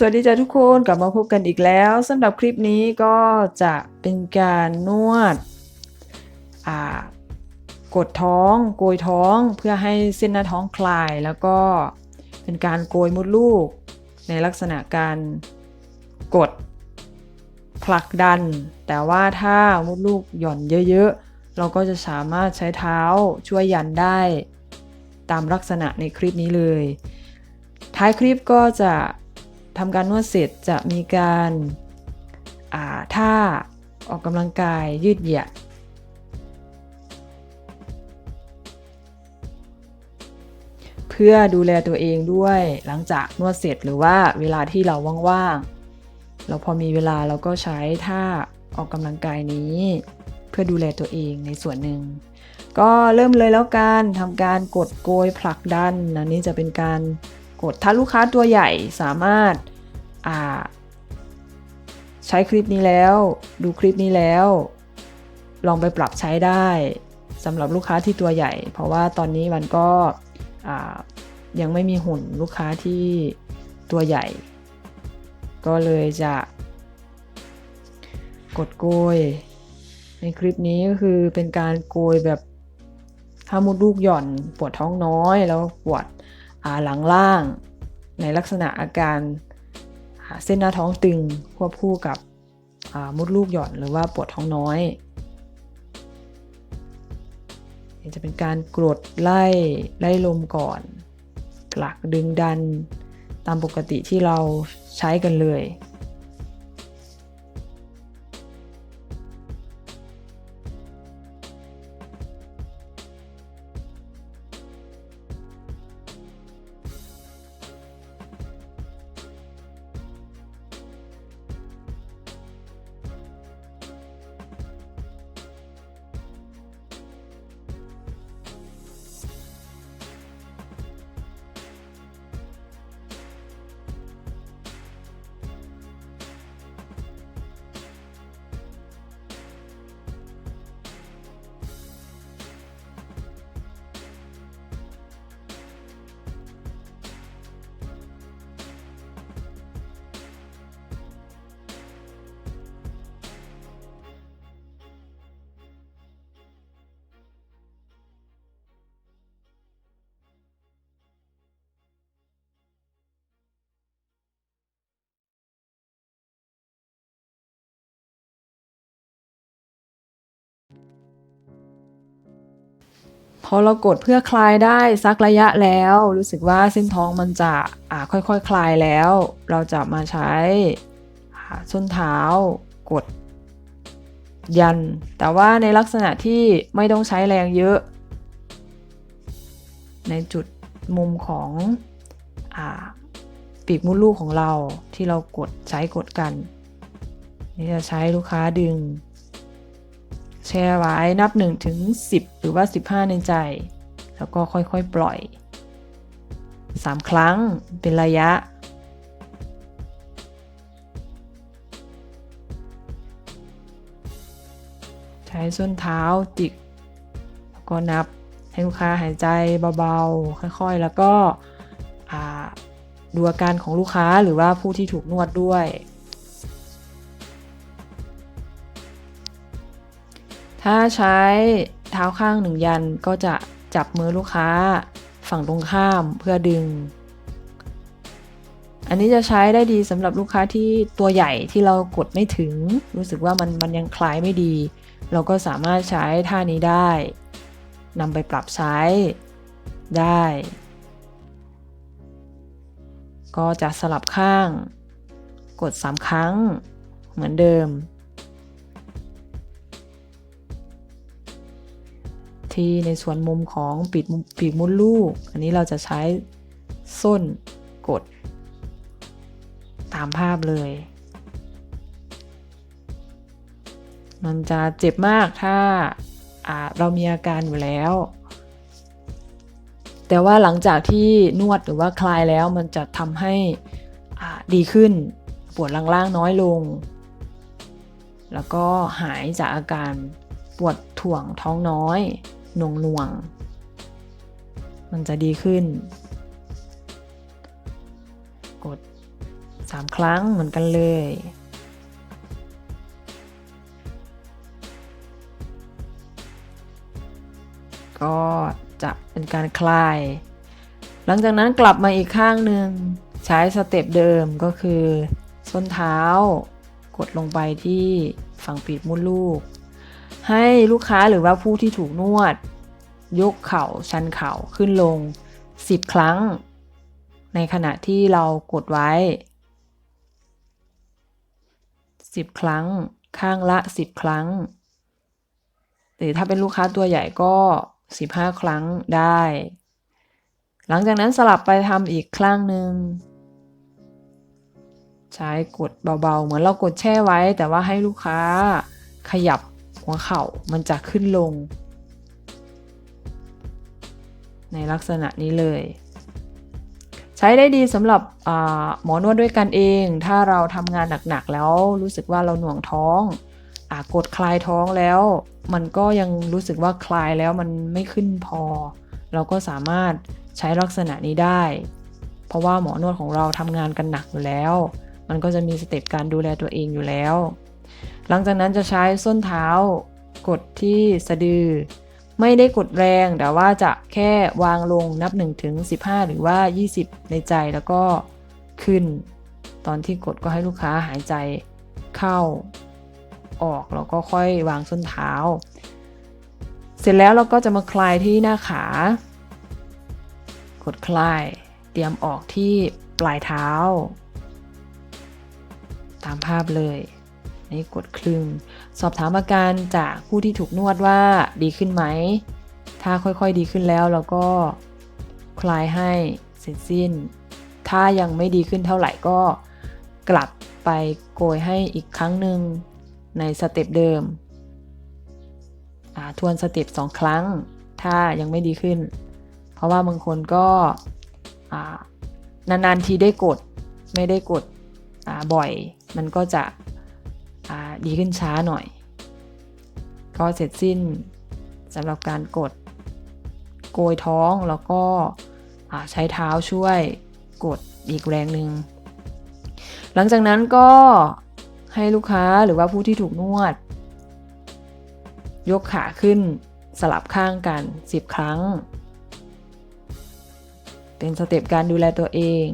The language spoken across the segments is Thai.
สวัสดีจ้าทุกคนกลับมาพบกันอีกแล้วสำหรับคลิปนี้ก็จะเป็นการนวดอ่ากดท้องโกยท้องเพื่อให้เส้นหน้าท้องคลายแล้วก็เป็นการโกยมดลูก ในลักษณะการกดผลักดัน แต่ว่าถ้ามดลูกหย่อนเยอะๆ เราก็จะสามารถใช้เท้าช่วยยันได้ตามลักษณะในคลิปนี้เลย ท้ายคลิปก็จะ ทำการนวดเสร็จจะมีการาท่าออกกำลังกายยืดเหยียดเพื่อดูแลตัวเองด้วยหลังจากนวดเสร็จหรือว่าเวลาที่เราว่างๆ เราพอมีเวลาเราก็ใช้ท่าออกกำลังกายนี้ เพื่อดูแลตัวเองในส่วนหนึ่ง ก็เริ่มเลยแล้วกันทำการกดโกยผลักดันอันนี้จะเป็นการ กดถ้าลูกค้าตัวใหญ่สามารถใช้คลิปนี้แล้ว ดูคลิปนี้แล้ว ลองไปปรับใช้ได้สำหรับลูกค้าที่ตัวใหญ่ เพราะว่าตอนนี้มันก็ยังไม่มีหุ่นลูกค้าที่ตัวใหญ่ ก็เลยจะกดโกย ในคลิปนี้ก็คือเป็นการโกยแบบถ้ามดลูกหย่อนปวดท้องน้อยแล้วปวด หลังล่าง ในลักษณะอาการเส้นหน้าท้องตึงควบคู่กับมดลูกหย่อนหรือว่าปวดท้องน้อย จะเป็นการกรดไล่ไล่ลมก่อนหลักดึงดันตามปกติที่เราใช้กันเลย พอเรากดเพื่อคลายได้สักระยะแล้ว รู้สึกว่าเส้นท้องมันจะค่อยๆคคลายแล้ว เราจะมาใช้ส้นเท้ากดยัน แต่ว่าในลักษณะที่ไม่ต้องใช้แรงเยอะ ในจุดมุมของอปีกมดลูกของเราที่เรากดใช้กดกัน นี่จะใช้ลูกค้าดึง แช่ไว้นับ1ถึง10 หรือว่า 15 ในใจ แล้วก็ค่อยๆ ปล่อย 3 ครั้งเป็นระยะ ใช้ส้นเท้าจิก แล้วก็นับให้ลูกค้าหายใจเบาๆ ค่อยๆ แล้วก็ดูอาการของลูกค้าหรือว่าผู้ที่ถูกนวดด้วย ถ้าใช้เท้าข้างหนึ่งยันก็จะจับมือลูกค้าฝั่งตรงข้ามเพื่อดึง อันนี้จะใช้ได้ดีสำหรับลูกค้าที่ตัวใหญ่ที่เรากดไม่ถึง รู้สึกว่ามันมันยังคลายไม่ดี เราก็สามารถใช้ท่านี้ได้นำไปปรับใช้ได้ ก็จะสลับข้าง กด 3 ครั้งเหมือนเดิม ที่ในส่วนมุมของปีกปีกมดลูก อันนี้เราจะใช้ส้นกด ตามภาพเลย มันจะเจ็บมากถ้าเรามีอาการอยู่แล้ว แต่ว่าหลังจากที่นวดหรือว่าคลายแล้วมันจะทำให้ดีขึ้น ปวดล่างๆน้อยลง แล้วก็หายจากอาการปวดถ่วงท้องน้อย หน่วงหน่วง มันจะดีขึ้น กดสามครั้งเหมือนกันเลย ก็จะเป็นการคลาย หลังจากนั้นกลับมาอีกข้างหนึ่งใช้สเต็ปเดิมก็คือ ส้นเท้ากดลงไปที่ฝั่งปีกมุดลูก ให้ลูกค้าหรือว่าผู้ที่ถูกนวด ยกเข่าชันเข่าขึ้นลง 10 ครั้ง ในขณะที่เรากดไว้ 10 ครั้ง ข้างละ 10 ครั้ง หรือถ้าเป็นลูกค้าตัวใหญ่ก็ 15 ครั้งได้ หลังจากนั้นสลับไปทำอีกครั้งหนึ่งใช้กดเบาๆ เหมือนเรากดแช่ไว้แต่ว่าให้ลูกค้าขยับ หัวเข่ามันจะขึ้นลง ในลักษณะนี้เลย ใช้ได้ดีสำหรับหมอนวดด้วยกันเอง ถ้าเราทำงานหนักๆแล้วรู้สึกว่าเราหน่วงท้องอกดคลายท้องแล้ว มันก็ยังรู้สึกว่าคลายแล้วมันไม่ขึ้นพอ เราก็สามารถใช้ลักษณะนี้ได้ เพราะว่าหมอนวดของเราทำงานกันหนักอยู่แล้ว มันก็จะมีสเต็ปการดูแลตัวเองอยู่แล้ว หลังจากนั้นจะใช้ส้นเท้ากดที่สะดือ ไม่ได้กดแรงแต่ว่าจะแค่วางลงนับ1ถึง15 หรือว่า 20 ในใจแล้วก็ขึ้น ตอนที่กดก็ให้ลูกค้าหายใจเข้าออกแล้วก็ค่อยวางส้นเท้า เสร็จแล้วเราก็จะมาคลายที่หน้าขา กดคลาย เตรียมออกที่ปลายเท้า ตามภาพเลย นี่กดคลึง สอบถามอาการจากผู้ที่ถูกนวดว่าดีขึ้นไหม ถ้าค่อยๆดีขึ้นแล้วเราก็คลายให้เสร็จสิ้น ถ้ายังไม่ดีขึ้นเท่าไหร่ก็กลับไปโกยให้อีกครั้งหนึ่งในสเต็ปเดิม ทวนสเต็ปสองครั้ง ถ้ายังไม่ดีขึ้น เพราะว่าบางคนก็นานๆทีได้กดไม่ได้กดบ่อย มันก็จะ ดีขึ้นช้าหน่อย ก็เสร็จสิ้นสำหรับการกดโกยท้องแล้วก็ใช้เท้าช่วยกดอีกแรงหนึ่งหลังจากนั้นก็ให้ลูกค้าหรือว่าผู้ที่ถูกนวด ยกขาขึ้นสลับข้างกัน 10 ครั้ง เป็นสเต็ปการดูแลตัวเอง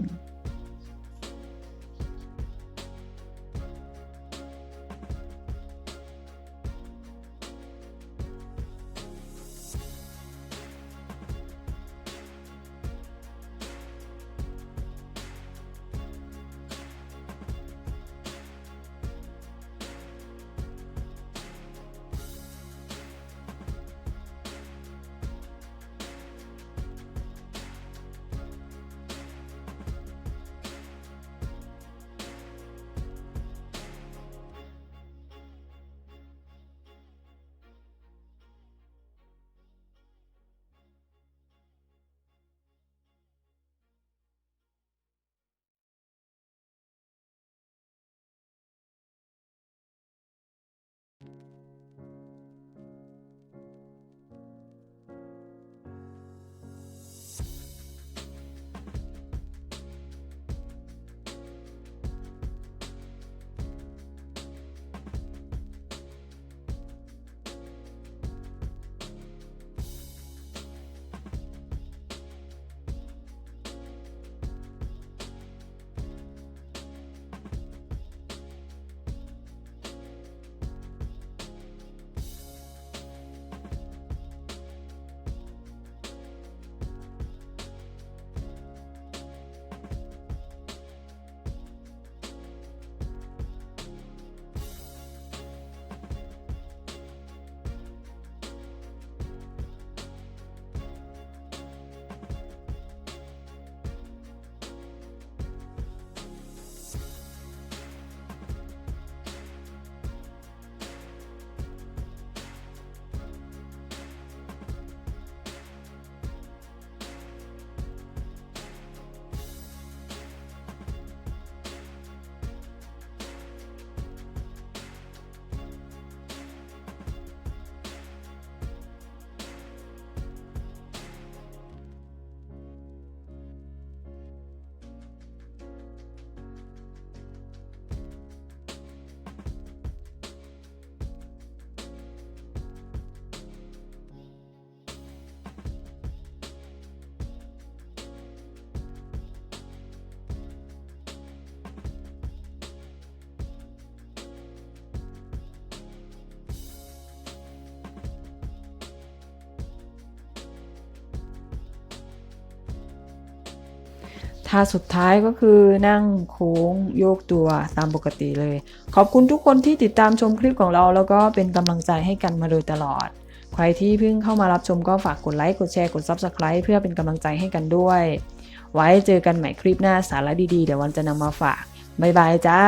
ท่าสุดท้ายก็คือนั่งโค้งโยกตัวตามปกติเลย ขอบคุณทุกคนที่ติดตามชมคลิปของเรา แล้วก็เป็นกำลังใจให้กันมาโดยตลอด ใครที่เพิ่งเข้ามารับชมก็ฝากกดไลค์ กดแชร์ กด Subscribe เพื่อเป็นกำลังใจให้กันด้วย ไว้เจอกันใหม่คลิปหน้าสาระดีๆ เดี๋ยววันจะนำมาฝาก บ๊ายบายจ้า